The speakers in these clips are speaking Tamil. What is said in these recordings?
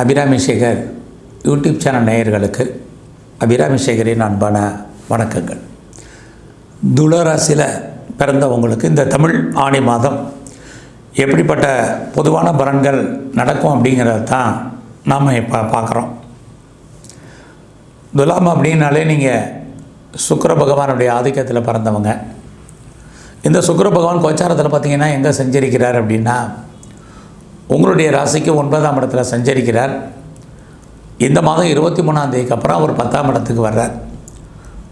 அபிராமி சேகர் யூடியூப் சேனல் நேயர்களுக்கு அபிராமி சேகரின் அன்பான வணக்கங்கள். துளராசியில் பிறந்தவங்களுக்கு இந்த தமிழ் ஆணி மாதம் எப்படிப்பட்ட பொதுவான பலன்கள் நடக்கும் அப்படிங்கிறத தான் நாம் இப்போ பார்க்குறோம். துலாம் அப்படின்னாலே நீங்கள் சுக்கர பகவானுடைய ஆதிக்கத்தில் பிறந்தவங்க. இந்த சுக்கர பகவான் கோச்சாரத்தில் பார்த்தீங்கன்னா எங்கே செஞ்சிருக்கிறார் அப்படின்னா உங்களுடைய ராசிக்கு ஒன்பதாம் இடத்துல சஞ்சரிக்கிறார். இந்த மாதம் இருபத்தி மூணாம் தேதிக்கு அப்புறம் அவர் பத்தாம் இடத்துக்கு வர்றார்.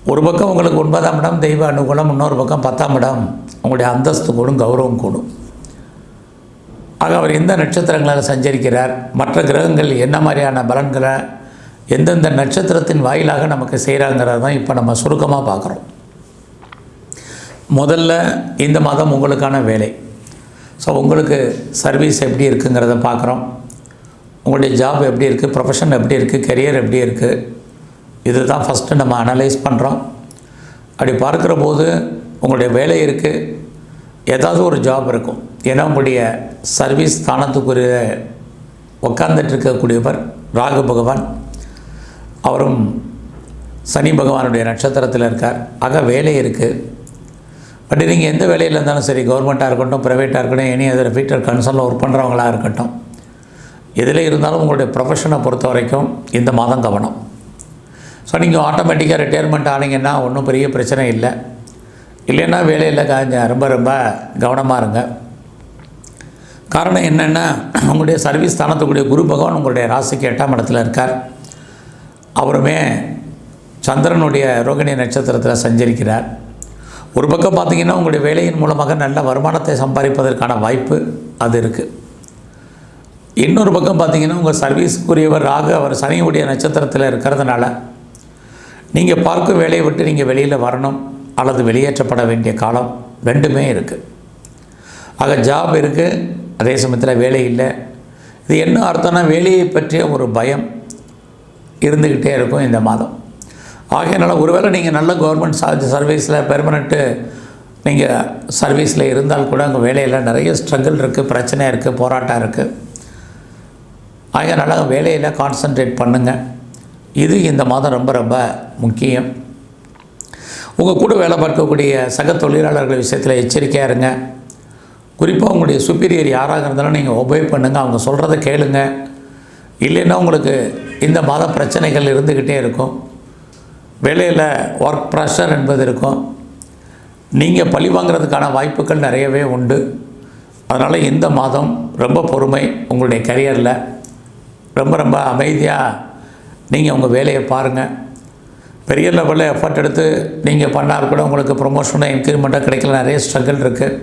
ஒரு பக்கம் உங்களுக்கு ஒன்பதாம் இடம் தெய்வ அனுகூலம் இன்னொரு பக்கம் பத்தாம் இடம். உங்களுடைய அந்தஸ்து கூடும் கௌரவம் கூடும். ஆக அவர் எந்த நட்சத்திரங்களால் சஞ்சரிக்கிறார்? மற்ற கிரகங்கள் என்ன மாதிரியான பலன்களை எந்தெந்த நட்சத்திரத்தின் வாயிலாக நமக்கு செய்கிறாங்கிறது தான் இப்போ நம்ம சுருக்கமாக பார்க்குறோம். முதல்ல இந்த மாதம் உங்களுக்கான வேலை. ஸோ உங்களுக்கு சர்வீஸ் எப்படி இருக்குங்கிறத பார்க்குறோம். உங்களுடைய ஜாப் எப்படி இருக்குது ப்ரொஃபஷன் எப்படி இருக்குது கெரியர் எப்படி இருக்குது இது தான் ஃபஸ்ட்டு நம்ம அனலைஸ் பண்ணுறோம் அப்படி பார்க்குற போது உங்களுடைய வேலை இருக்குது ஏதாவது ஒரு ஜாப் இருக்கும். ஏன்னா உங்களுடைய சர்வீஸ் ஸ்தானத்துக்குரிய உட்கார்ந்துட்டு இருக்கக்கூடியவர் ராகு பகவான். அவரும் சனி பகவானுடைய நட்சத்திரத்தில் இருக்கார். ஆக வேலை இருக்குது பட் நீங்கள் எந்த வேலையில் இருந்தாலும் சரி கவர்மெண்ட்டாக இருக்கட்டும் ப்ரைவேட்டாக இருக்கட்டும் எனி அதர் ஃபீட்டர் கன்சர்னில் ஒர்க் பண்ணுறவங்களா இருக்கட்டும் எதில் இருந்தாலும் உங்களுடைய ப்ரொஃபஷனை பொறுத்த வரைக்கும் இந்த மாதம் கவனம். ஸோ நீங்கள் ஆட்டோமேட்டிக்காக ரிட்டையர்மெண்ட் ஆனீங்கன்னா ஒன்றும் பெரிய பிரச்சனை இல்லை. இல்லைன்னா வேலையில் காஞ்ச ரொம்ப ரொம்ப கவனமாக இருங்க. காரணம் என்னென்னா உங்களுடைய சர்வீஸ் ஸ்தானத்துக்குரிய குரு பகவான் உங்களுடைய ராசிக்கு எட்டாம் இடத்துல இருக்கார். அவருமே சந்திரனுடைய ரோகிணி நட்சத்திரத்தில் சஞ்சரிக்கிறார். ஒரு பக்கம் பார்த்தீங்கன்னா உங்களுடைய வேலையின் மூலமாக நல்ல வருமானத்தை சம்பாதிப்பதற்கான வாய்ப்பு அது இருக்குது இன்னொரு பக்கம் பார்த்தீங்கன்னா உங்கள் சர்வீஸுக்குரியவர் ராக அவர் சனியுடைய நட்சத்திரத்தில் இருக்கிறதுனால நீங்கள் பார்க்கும் வேலையை விட்டு நீங்கள் வெளியில் வரணும் அல்லது வெளியேற்றப்பட வேண்டிய காலம் ரெண்டுமே இருக்குது ஆக ஜாப் இருக்குது அதே சமயத்தில் வேலை இல்லை. இது என்ன அர்த்தம்னா வேலையை பற்றிய ஒரு பயம் இருந்துக்கிட்டே இருக்கும் இந்த மாதம். ஆகையினால ஒருவேளை நீங்கள் நல்ல கவர்மெண்ட் சார்ஜ் சர்வீஸில் பெர்மனெண்ட்டு நீங்கள் சர்வீஸில் இருந்தால் கூட அங்கே வேலையில் நிறைய ஸ்ட்ரகிள் இருக்குது பிரச்சனை இருக்குது போராட்டம் இருக்குது ஆகையினால வேலையில் கான்சன்ட்ரேட் பண்ணுங்கள் இது இந்த மாதம் ரொம்ப ரொம்ப முக்கியம். உங்கள் கூட வேலை பார்க்கக்கூடிய சக தொழிலாளர்கள் விஷயத்தில் எச்சரிக்கையாக இருங்க. குறிப்பாக உங்களுடைய சுப்பீரியர் யாராக இருந்தாலும் நீங்கள் ஒபே பண்ணுங்கள் அவங்க சொல்கிறத கேளுங்க. இல்லைன்னா உங்களுக்கு இந்த மாத பிரச்சனைகள் இருந்துக்கிட்டே இருக்கும். வேலையில் ஒர்க் ப்ரெஷர் என்பது இருக்கும். நீங்கள் பழி வாங்குறதுக்கான வாய்ப்புகள் நிறையவே உண்டு. அதனால் இந்த மாதம் ரொம்ப பொறுமை உங்களுடைய கரியரில் ரொம்ப ரொம்ப அமைதியாக நீங்கள் உங்கள் வேலையை பாருங்கள் பெரிய லெவலில் எஃபர்ட் எடுத்து நீங்கள் பண்ணால் கூட உங்களுக்கு ப்ரொமோஷனோ இன்க்ரிமெண்ட்டோ கிடைக்கல நிறைய ஸ்ட்ரகிள் இருக்குது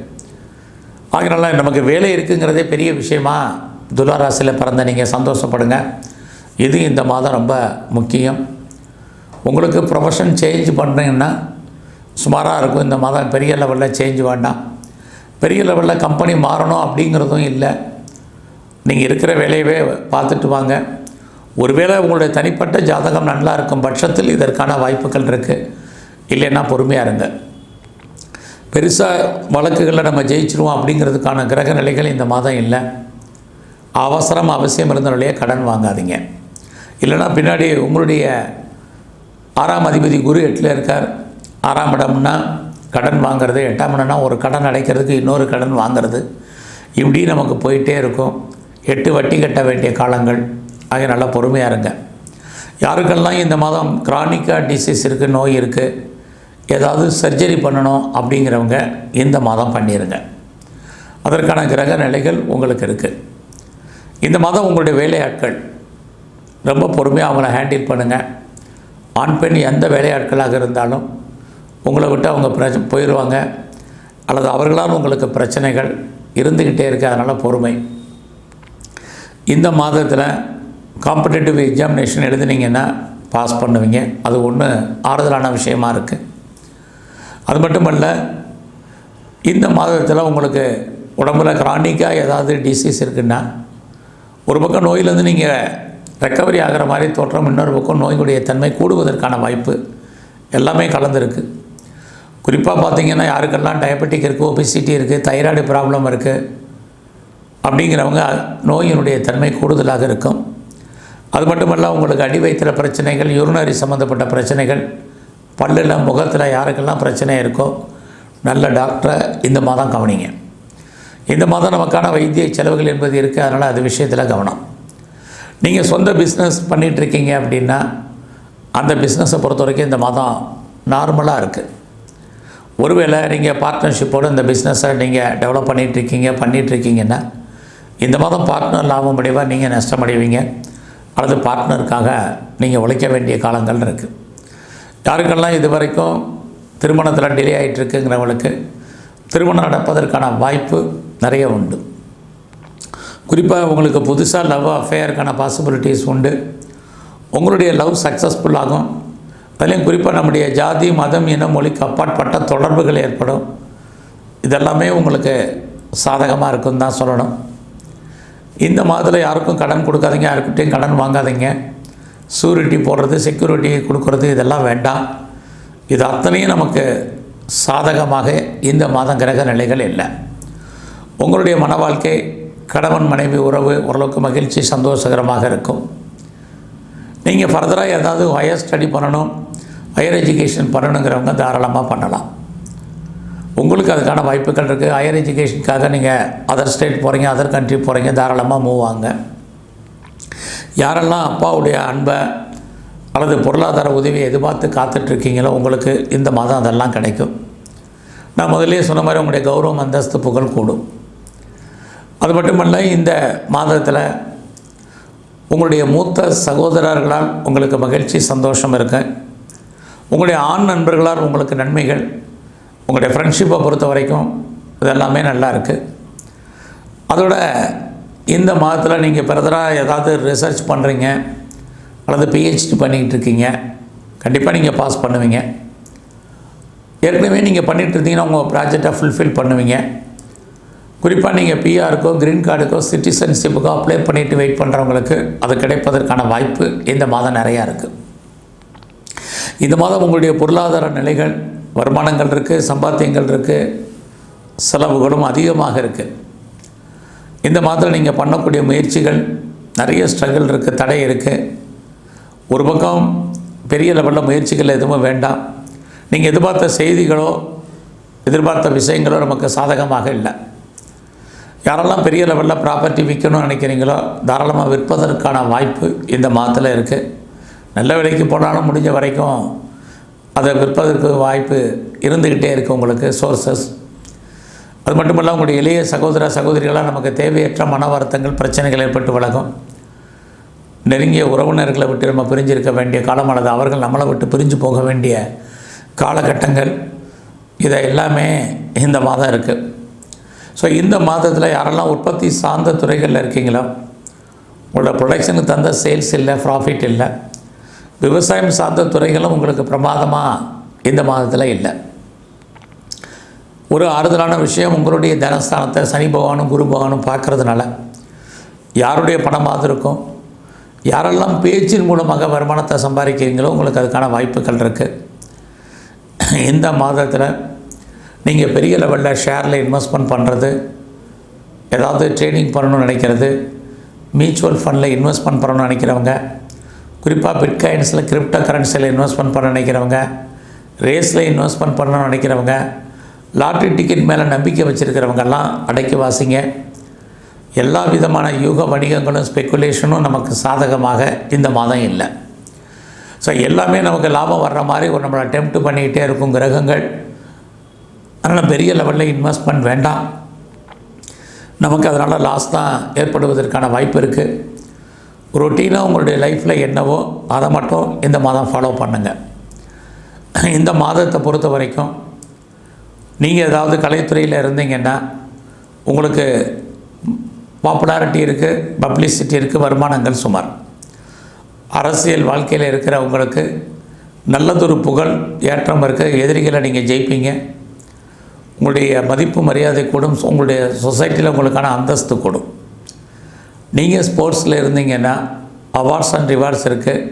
ஆகினால நமக்கு வேலை இருக்குங்கிறதே பெரிய விஷயமா? துலாராசியில் பிறந்த நீங்கள் சந்தோஷப்படுங்க. இது இந்த மாதம் ரொம்ப முக்கியம். உங்களுக்கு ப்ரொஃபஷன் சேஞ்ச் பண்ணுறீங்கன்னா சுமாராக இருக்கும். இந்த மாதம் பெரிய லெவலில் சேஞ்ச் வேண்டாம். பெரிய லெவலில் கம்பெனி மாறணும் அப்படிங்கிறதும் இல்லை. நீங்கள் இருக்கிற வேலையவே பார்த்துட்டு வாங்க. ஒருவேளை உங்களுடைய தனிப்பட்ட ஜாதகம் நல்லா இருக்கும் பட்சத்தில் இதற்கான வாய்ப்புகள் இருக்குது இல்லைன்னா பொறுமையாக இருங்க. பெருசாக வழக்குகளில் நம்ம ஜெயிச்சிருவோம் அப்படிங்கிறதுக்கான கிரக நிலைகள் இந்த மாதம் இல்லை. அவசரம் அவசியம் இருந்தனாலேயே கடன் வாங்காதீங்க. இல்லைன்னா பின்னாடி உங்களுடைய ஆறாம் அதிபதி குரு எட்டில் இருக்கார். ஆறாம் இடம்னா கடன் வாங்குறது எட்டாம் இடம்னா ஒரு கடன் அடைக்கிறதுக்கு இன்னொரு கடன் வாங்குறது. இப்படி நமக்கு போயிட்டே இருக்கும். எட்டு வட்டி கட்ட வேண்டிய காலங்கள். ஆக நல்லா பொறுமையாக இருங்க. யாருக்கெல்லாம் இந்த மாதம் கிரானிக்காக டிசீஸ் இருக்குது நோய் இருக்குது ஏதாவது சர்ஜரி பண்ணணும் அப்படிங்கிறவங்க இந்த மாதம் பண்ணிடுங்க அதற்கான கிரக நிலைகள் உங்களுக்கு இருக்குது இந்த மாதம் உங்களுடைய வேலையாட்கள் ரொம்ப பொறுமையாக அவங்கள ஹேண்டில் பண்ணுங்கள் ஆண் பெண் எந்த வேலையாட்களாக இருந்தாலும் உங்களை விட்டு அவங்க பிர போயிடுவாங்க அல்லது அவர்களால் உங்களுக்கு பிரச்சனைகள் இருந்துக்கிட்டே இருக்குது அதனால் பொறுமை. இந்த மாதத்தில் காம்படேட்டிவ் எக்ஸாமினேஷன் எழுதுனீங்கன்னா பாஸ் பண்ணுவீங்க. அது ஒன்று ஆறுதலான விஷயமா இருக்குது அது மட்டுமல்ல இந்த மாதத்தில் உங்களுக்கு உடம்புல கிரானிக்காக ஏதாவது டிசீஸ் இருக்குன்னா ஒரு பக்கம் நோயிலேருந்து நீங்கள் ரெக்கவரி ஆகிற மாதிரி தோற்றம் இன்னொரு பக்கம் நோய்களுடைய தன்மை கூடுவதற்கான வாய்ப்பு எல்லாமே கலந்துருக்கு. குறிப்பாக பார்த்திங்கன்னா யாருக்கெல்லாம் டயபெட்டிக் இருக்குது ஒபிசிட்டி இருக்குது தைராய்டு ப்ராப்ளம் இருக்குது அப்படிங்கிறவங்க நோயினுடைய தன்மை கூடுதலாக இருக்கும். அது மட்டுமல்ல உங்களுக்கு அடி வயிற்றுல பிரச்சனைகள் யூரினரி சம்மந்தப்பட்ட பிரச்சனைகள் பல்லில் முகத்தில் யாருக்கெல்லாம் பிரச்சனை இருக்கோ நல்ல டாக்டரை இந்த மாதம் கவனிங்க. இந்த மாதம் நமக்கான வைத்திய செலவுகள் என்பது இருக்குது அதனால் அது விஷயத்தில் கவனம். நீங்கள் சொந்த பிஸ்னஸ் பண்ணிகிட்ருக்கீங்க அப்படின்னா அந்த பிஸ்னஸை பொறுத்த வரைக்கும் இந்த மாதம் நார்மலாக இருக்குது ஒருவேளை நீங்கள் பார்ட்னர்ஷிப்போடு இந்த பிஸ்னஸை நீங்கள் டெவலப் பண்ணிகிட்ருக்கீங்க பண்ணிகிட்ருக்கீங்கன்னா இந்த மாதம் பார்ட்னர் லாபம் அடைவாக நீங்கள் நஷ்டம் அடைவீங்க. அல்லது பார்ட்னருக்காக நீங்கள் உழைக்க வேண்டிய காலங்கள் இருக்குது யாருக்கெல்லாம் இது வரைக்கும் திருமணத்தில் டிலே ஆகிட்டுருக்குங்கிறவங்களுக்கு திருமணம் நடப்பதற்கான வாய்ப்பு நிறைய உண்டு. குறிப்பாக உங்களுக்கு புதுசாக லவ் அஃபேருக்கான பாசிபிலிட்டிஸ் உண்டு. உங்களுடைய லவ் சக்ஸஸ்ஃபுல்லாகும் அதிலையும் குறிப்பாக நம்முடைய ஜாதி மதம் இனம் மொழிக்கு அப்பாற்பட்ட தொடர்புகள் ஏற்படும். இதெல்லாமே உங்களுக்கு சாதகமாக இருக்குன்னு தான் சொல்லணும். இந்த மாதத்தில் யாருக்கும் கடன் கொடுக்காதீங்க யாருக்கிட்டையும் கடன் வாங்காதீங்க. சூரிட்டி போடுறது செக்யூரிட்டி கொடுக்கறது இதெல்லாம் வேண்டாம். இது அத்தனையும் நமக்கு சாதகமாக இந்த மாதம் கிரக நிலைகள் இல்லை. உங்களுடைய மன வாழ்க்கை கணவன் மனைவி உறவு ஓரளவுக்கு மகிழ்ச்சி சந்தோஷகரமாக இருக்கும். நீங்கள் ஃபர்தராக ஏதாவது ஹையர் ஸ்டடி பண்ணணும் ஹையர் எஜுகேஷன் பண்ணணுங்கிறவங்க தாராளமாக பண்ணலாம். உங்களுக்கு அதுக்கான வாய்ப்புகள் இருக்குது ஹையர் எஜுகேஷனுக்காக நீங்கள் அதர் ஸ்டேட் போகிறீங்க அதர் கண்ட்ரி போகிறீங்க தாராளமாக மூவ் ஆங்க யாரெல்லாம் அப்பாவுடைய அன்பை அல்லது பொருளாதார உதவியை எதிர்பார்த்து காத்துட்ருக்கீங்களோ உங்களுக்கு இந்த மாதம் அதெல்லாம் கிடைக்கும். நான் முதலே சொன்ன மாதிரி உங்களுடைய கௌரவம் அந்தஸ்து புகழ் கூடும். அது மட்டுமல்ல இந்த மாதத்தில் உங்களுடைய மூத்த சகோதரர்களால் உங்களுக்கு மகிழ்ச்சி சந்தோஷம் இருக்கு உங்களுடைய ஆண் நண்பர்களால் உங்களுக்கு நன்மைகள் உங்களுடைய ஃப்ரெண்ட்ஷிப்பை பொறுத்த வரைக்கும் இதெல்லாமே நல்லா இருக்குது அதோட இந்த மாதத்தில் நீங்கள் ஃபர்தராக ஏதாவது ரிசர்ச் பண்ணுறீங்க அல்லது பிஹெச்டி பண்ணிக்கிட்டு இருக்கீங்க கண்டிப்பாக நீங்கள் பாஸ் பண்ணுவீங்க. ஏற்கனவே நீங்கள் பண்ணிகிட்டு இருந்தீங்கன்னா உங்கள் ப்ராஜெக்டை ஃபுல்ஃபில் பண்ணுவீங்க. குறிப்பாக நீங்கள் பிஆருக்கோ க்ரீன் கார்டுக்கோ சிட்டிசன்ஷிப்புக்கோ அப்ளை பண்ணிவிட்டு வெயிட் பண்ணுறவங்களுக்கு அது கிடைப்பதற்கான வாய்ப்பு இந்த மாதம் நிறையா இருக்குது இந்த மாதம் உங்களுடைய பொருளாதார நிலைகள் வருமானங்கள் இருக்குது சம்பாத்தியங்கள் இருக்குது செலவுகளும் அதிகமாக இருக்குது இந்த மாதத்தில் நீங்கள் பண்ணக்கூடிய முயற்சிகள் நிறைய ஸ்ட்ரகிள் இருக்குது தடை இருக்குது ஒரு பக்கம் பெரிய லெவலில் முயற்சிகள் எதுவும் வேண்டாம். நீங்கள் எதிர்பார்த்த செய்திகளோ எதிர்பார்த்த விஷயங்களோ நமக்கு சாதகமாக இல்லை. யாரெல்லாம் பெரிய லெவலில் ப்ராப்பர்ட்டி விற்கணும்னு நினைக்கிறீங்களோ தாராளமாக விற்பதற்கான வாய்ப்பு இந்த மாதத்தில் இருக்குது நல்ல விலைக்கு போனாலும் முடிஞ்ச வரைக்கும் அதை விற்பதற்கு வாய்ப்பு இருந்துக்கிட்டே இருக்குது உங்களுக்கு சோர்சஸ் அது மட்டும் இல்லாமல் உங்களுடைய இளைய சகோதர சகோதரிகளாக நமக்கு தேவையற்ற மன வருத்தங்கள் பிரச்சனைகள் ஏற்பட்டு வழங்கும் நெருங்கிய உறவினர்களை விட்டு நம்ம பிரிஞ்சிருக்க வேண்டிய காலம் அல்லது அவர்கள் நம்மளை விட்டு பிரிஞ்சு போக வேண்டிய காலகட்டங்கள் இதை எல்லாமே இந்த மாதம் இருக்குது ஸோ இந்த மாதத்தில் யாரெல்லாம் உற்பத்தி சார்ந்த துறைகளில் இருக்கீங்களோ உங்களோட ப்ரொடக்ஷனுக்கு தந்த சேல்ஸ் இல்லை ப்ராஃபிட் இல்லை விவசாயம் சார்ந்த துறைகளும் உங்களுக்கு பிரமாதமாக இந்த மாதத்தில் இல்லை. ஒரு ஆறுதலான விஷயம் உங்களுடைய தனஸ்தானத்தை சனி பகவானும் குரு பகவானும் பார்க்கறதுனால யாருடைய பணமாக இருக்கும் யாரெல்லாம் பேச்சின் மூலமாக வருமானத்தை சம்பாதிக்கிறீங்களோ உங்களுக்கு அதுக்கான வாய்ப்புகள் இருக்குது இந்த மாதத்தில் நீங்கள் பெரிய லெவலில் ஷேரில் இன்வெஸ்ட்மெண்ட் பண்ணுறது ஏதாவது ட்ரேடிங் பண்ணணும்னு நினைக்கிறது மியூச்சுவல் ஃபண்டில் இன்வெஸ்ட்மெண்ட் பண்ணணும்னு நினைக்கிறவங்க குறிப்பாக பிட்காயின்ஸில் கிரிப்டோ கரன்சியில் இன்வெஸ்ட்மெண்ட் பண்ண நினைக்கிறவங்க ரேஸில் இன்வெஸ்ட்மெண்ட் பண்ணணும்னு நினைக்கிறவங்க லாட்ரி டிக்கெட் மேலே நம்பிக்கை வச்சுருக்கிறவங்கெல்லாம் அடக்கி வாசிங்க. எல்லா விதமான யூக வணிகங்களும் ஸ்பெக்குலேஷனும் நமக்கு சாதகமாக இந்த மாதம் இல்லை. ஸோ எல்லாமே நமக்கு லாபம் வர்ற மாதிரி ஒரு நம்மளை அட்டெம்ப்ட் பண்ணிக்கிட்டே இருக்கும் கிரகங்கள். அதனால் பெரிய லெவலில் இன்வெஸ்ட்மெண்ட் வேண்டாம். நமக்கு அதனால் லாஸ் தான் ஏற்படுவதற்கான வாய்ப்பு இருக்குது ரொட்டீனாக உங்களுடைய லைஃப்பில் என்னவோ அதை மட்டும் இந்த மாதம் ஃபாலோ பண்ணுங்கள் இந்த மாதத்தை பொறுத்த வரைக்கும் நீங்கள் ஏதாவது கலைத்துறையில் இருந்தீங்கன்னா உங்களுக்கு பாப்புலாரிட்டி இருக்குது பப்ளிசிட்டி இருக்குது வருமானங்கள் சுமார். அரசியல் வாழ்க்கையில் இருக்கிற உங்களுக்கு நல்லதொரு புகழ் ஏற்றம் இருக்குது எதிரிகளை நீங்கள் ஜெயிப்பீங்க. உங்களுடைய மதிப்பு மரியாதை கூடும் உங்களுடைய சொசைட்டியில் உங்களுக்கான அந்தஸ்து கூடும். நீங்கள் ஸ்போர்ட்ஸில் இருந்தீங்கன்னா அவார்ட்ஸ் அண்ட் ரிவார்ட்ஸ் இருக்குது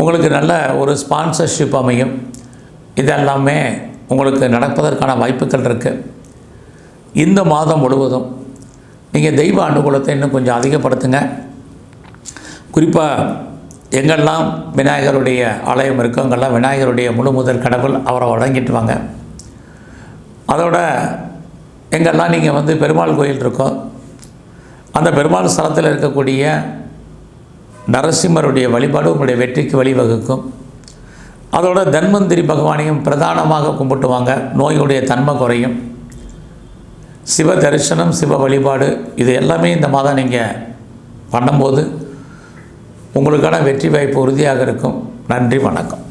உங்களுக்கு நல்ல ஒரு ஸ்பான்சர்ஷிப் அமையும். இதெல்லாமே உங்களுக்கு நடப்பதற்கான வாய்ப்புகள் இருக்குது இந்த மாதம் முழுவதும் நீங்கள் தெய்வ அனுகூலத்தை இன்னும் கொஞ்சம் அதிகப்படுத்துங்க. குறிப்பாக எங்கெல்லாம் விநாயகருடைய ஆலயம் இருக்கோ அங்கெல்லாம் விநாயகருடைய முழு முதல் கடவுள் அவரை வழங்கிட்டு வாங்க. அதோட எங்கெல்லாம் நீங்கள் வந்து பெருமாள் கோயில் இருக்கோ அந்த பெருமாள் ஸ்தலத்தில் இருக்கக்கூடிய நரசிம்மருடைய வழிபாடு உங்களுடைய வெற்றிக்கு வழிவகுக்கும். அதோட தன்வந்திரி பகவானையும் பிரதானமாக கும்பிட்டுவாங்க. நோயுடைய தன்மை குறையும். சிவ தரிசனம் சிவ வழிபாடு இது எல்லாமே இந்த மாதம் நீங்கள் பண்ணும்போது உங்களுக்கான வெற்றி வாய்ப்பு உறுதியாக இருக்கும். நன்றி வணக்கம்.